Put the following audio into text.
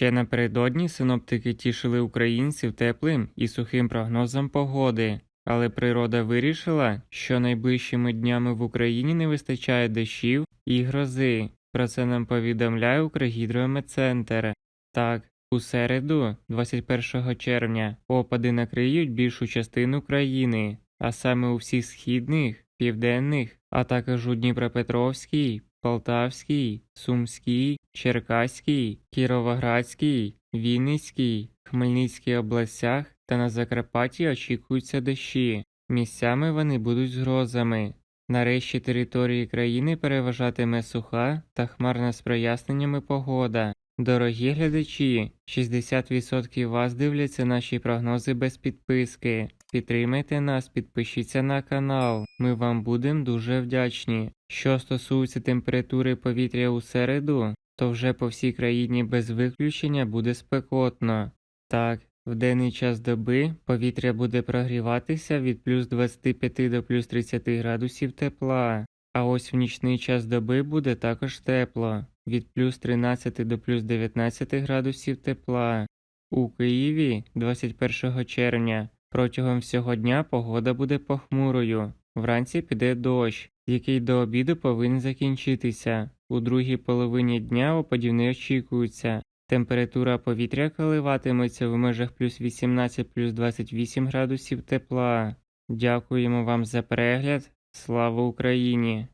Ще напередодні синоптики тішили українців теплим і сухим прогнозом погоди, але природа вирішила, що найближчими днями в Україні не вистачає дощів і грози. Про це нам повідомляє Укргідрометцентр. Так, у середу, 21 червня, опади накриють більшу частину країни, а саме у всіх східних, південних, а також у Дніпропетровській, Полтавській, Сумській, Черкаській, Кіровоградській, Вінницькій, Хмельницькій областях та на Закарпатті очікуються дощі. Місцями вони будуть з грозами. Нарешті території країни переважатиме суха та хмарна з проясненнями погода. Дорогі глядачі, 60% вас дивляться наші прогнози без підписки. Підтримайте нас, підпишіться на канал. Ми вам будемо дуже вдячні. Що стосується температури повітря у середу, то вже по всій країні без виключення буде спекотно. Так, в денний час доби повітря буде прогріватися від плюс 25 до плюс 30 градусів тепла, а ось в нічний час доби буде також тепло від плюс 13 до плюс 19 градусів тепла. У Києві 21 червня протягом всього дня погода буде похмурою. Вранці піде дощ, який до обіду повинен закінчитися. У другій половині дня опадів не очікується. Температура повітря коливатиметься в межах плюс 18 плюс 28 градусів тепла. Дякуємо вам за перегляд. Слава Україні!